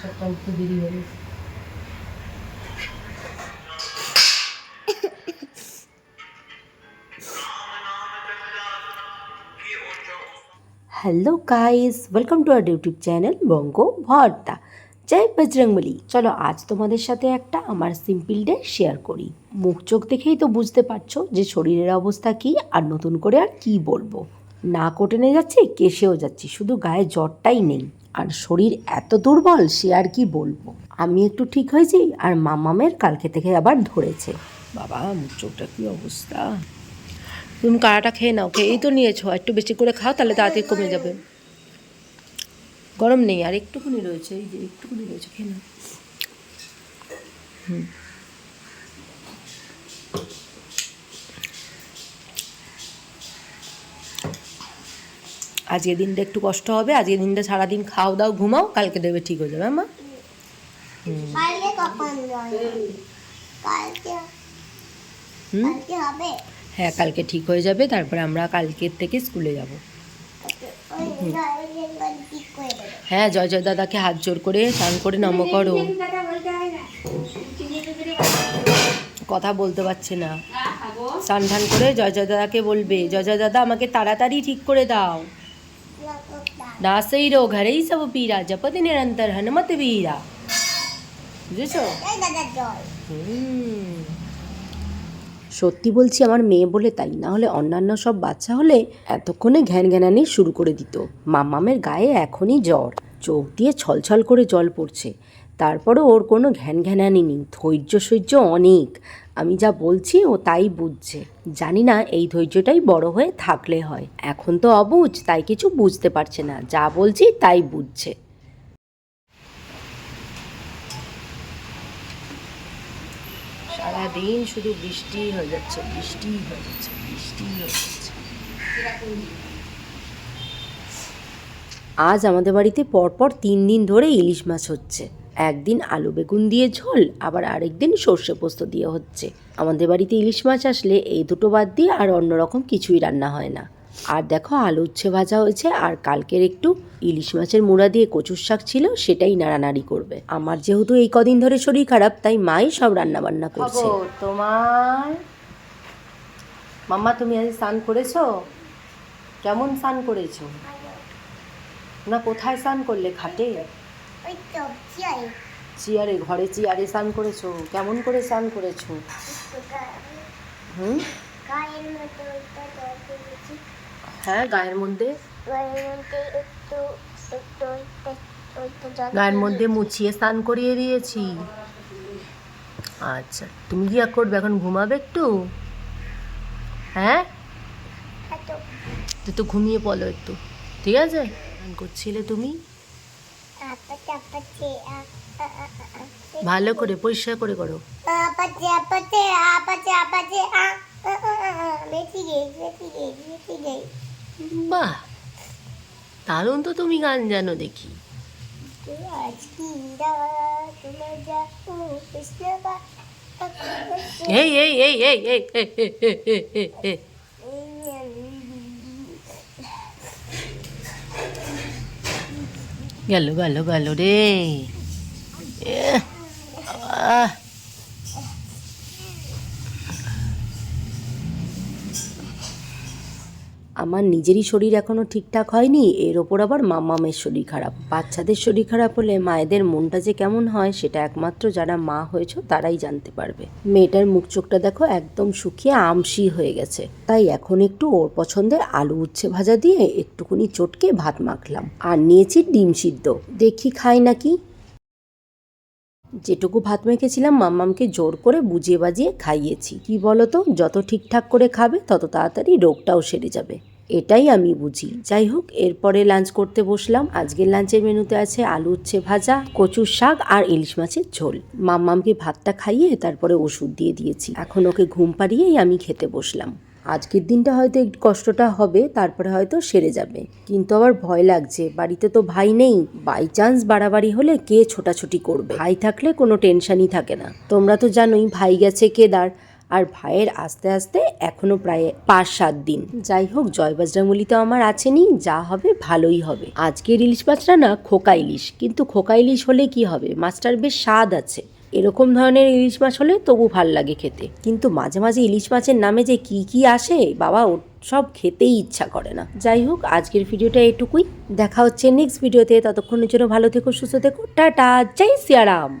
সাতটা উঠতে দেরি হবে hello guys welcome to our YouTube channel Bongo Bhorta জয় বজরংবলী চলো আজ তোমাদের সাথে একটা আমার সিম্পল ডে শেয়ার করি। মুখ চোখ দেখেই তো বুঝতে পারছ যে শরীরের অবস্থা কি আর নতুন করে আর কি বলব। না কোটেনে যাচ্ছি কেসেও যাচ্ছি, শুধু গায়ে জ্বরটাই নেই। আর শরীর এত দুর্বল, সে আর কি বলব? আমি একটু ঠিক হয়েছি আর মামামের কালকে থেকে আবার ধরেছে। বাবা চোখটা কি অবস্থা? তুমি কাড়াটা খেয়ে নাও খেয়েই তো নিয়েছো একটু বেশি করে খাও, তাহলে তাড়াতাড়ি কমে যাবে। গরম নেই, আর একটুখানি রয়েছে, এই যে একটুখানি রয়েছে, খেয়ে নাও। হুম। আজকের দিনটা একটু কষ্ট হবে আজকের দিনটা সারাদিন খাও দাও ঘুমাও কালকে দেবে ঠিক হয়ে যাবে মা। হ্যাঁ কালকে ঠিক হয়ে যাবে তারপরে আমরা কালকের থেকে স্কুলে যাব। হ্যাঁ জয় জয় দাদাকে হাত জোর করে স্নান করে নম করো। কথা বলতে পারছে না। স্নান ধান করে জয় জয় দাদাকে বলবে জয় জয় দাদা আমাকে তাড়াতাড়ি ঠিক করে দাও। নাসেই রো ঘরেই সব পীরা জপতি নিরন্তর হনুমত বীরা বুঝেছ। সত্যি বলছি, আমার মেয়ে বলে তাই না হলে অন্যান্য সব বাচ্চা হলে এতক্ষণে ঘ্যান ঘ্যানানি শুরু করে দিত। মামামের গায়ে এখনই জ্বর, চোখ দিয়ে ছলছল করে জল পড়ছে। তারপরও ওর কোনো ঘ্যান ঘ্যানানি নেই, ধৈর্য সহ্য অনেক। আমি যা বলছি ও তাই বুঝছে। জানি না এই ধৈর্যটাই বড় হয়ে থাকলে হয়। এখন তো অবুঝ, তাই কিছু বুঝতে পারছে না। যা বলছি তাই বুঝছে। সারাদিন শুধু বৃষ্টি হয়ে যাচ্ছে বৃষ্টি হয়ে যাচ্ছে বৃষ্টি হয়ে যাচ্ছে। আজ আমাদের বাড়িতে পরপর তিন দিন ধরে ইলিশ মাছ হচ্ছে। একদিন আলু বেগুন দিয়ে ঝোল আবার আরেকদিন সর্ষে পোস্ত দিয়ে হচ্ছে। আমাদের বাড়িতে ইলিশ মাছ আসলে এই দুটো বাদ দিয়ে আর অন্যরকম কিছুই রান্না হয় না। আর দেখো আলু উচ্ছে ভাজা হয়েছে আর কালকের একটু ইলিশ মাছের মুড়া দিয়ে কচুর শাক ছিল সেটাই নাড়ানাড়ি করবে। আমার যেহেতু এই কদিন ধরে শরীর খারাপ তাই মাই সব রান্না বান্না করছে। তোমার? মাম্মা তুমি আজ স্নান করেছ? কেমন স্নান করেছ? না কোথায় স্নান করলে খাটে ওই তো চাই চেয়ারে ঘরে চেয়ারে স্নান করেছ? কেমন করে স্নান করেছ? হুম? গায়ের মধ্যে ওইটা জল দিয়েছি। হ্যাঁ গায়ের মধ্যে? গায়ের মধ্যে একটু একটু গায়ের মধ্যে মুছিয়ে স্নান করিয়ে দিয়েছি। আচ্ছা তুমি কি করবে? এখন ঘুমাবে একটু? হ্যাঁ? এত তুই তো ঘুমিয়ে পড়ো একটু। ঠিক আছে? করছিলে তুমি? ভালো করে পরিষ্কার করে করো বাহ দারুণ তো তুমি গান জানো দেখি এই এই এই এই এই এই, এই, এই, এই, এই, এই। গেল গেল গেল রে। এ, আমার নিজেরই শরীর এখনও ঠিকঠাক হয়নি, এর ওপর আবার মামামের শরীর খারাপ। বাচ্চাদের শরীর খারাপ হলে মায়েদের মনটা যে কেমন হয় সেটা একমাত্র যারা মা হয়েছে তারাই জানতে পারবে। মেয়েটার মুখ চোখটা দেখো একদম শুকিয়ে আমসি হয়ে গেছে। তাই এখন একটু ওর পছন্দের আলু উচ্ছে ভাজা দিয়ে একটুকুনি চটকে ভাত মাখলাম। আর নিয়েছি ডিম সিদ্ধ। দেখি খাই নাকি। যেটুকু ভাত মেখেছিলাম মাম্মামকে জোর করে বুঝিয়ে বাজিয়ে খাইয়েছি। কি বলতো, যত ঠিকঠাক করে খাবে তত তাড়াতাড়ি রোগটাও সেরে যাবে। এটাই আমি বুঝি। যাই হোক, এরপরে লাঞ্চ করতে বসলাম। আজকের লাঞ্চের মেনুতে আছে আলু উচ্ছে ভাজা, কচুর শাক আর ইলিশ মাছের ঝোল। মাম্মামকে ভাতটা খাইয়ে তারপরে ওষুধ দিয়ে দিয়েছি। এখন ওকে ঘুম পাড়িয়েই আমি খেতে বসলাম। আজকের দিনটা হয়তো একটু কষ্টটা হবে, তারপরে হয়তো সেরে যাবে। কিন্তু আবার ভয় লাগছে, বাড়িতে তো ভাই নেই। বাই চান্স বাড়াবাড়ি হলে কে ছোটাছুটি করবে? ভাই থাকলে কোনো টেনশনই থাকে না। তোমরা তো জানোই, ভাই গেছে কেদার। আর ভাইয়ের আস্তে আস্তে এখনও প্রায় পাঁচ সাত দিন। যাই হোক জয় বজরংবলী তো আমার আছেনি, যা হবে ভালোই হবে। আজকের ইলিশ মাছটা না খোকা ইলিশ, কিন্তু খোকা ইলিশ হলে কি হবে? মাছটার বেশ স্বাদ আছে। এরকম ধরনের ইলিশ মাছ হলে তবু ভালো লাগে খেতে। কিন্তু মাঝে মাঝে ইলিশ মাছের নামে যে কি কি আসে, বাবা, ও সব খেতেই ইচ্ছা করে না। যাই হোক, আজকের ভিডিওটা এটুকুই। দেখা হচ্ছে নেক্সট ভিডিওতে। ততক্ষণের জন্য ভালো থেকো, সুস্থ থেকো। টাটা, জয় সিয়ারাম।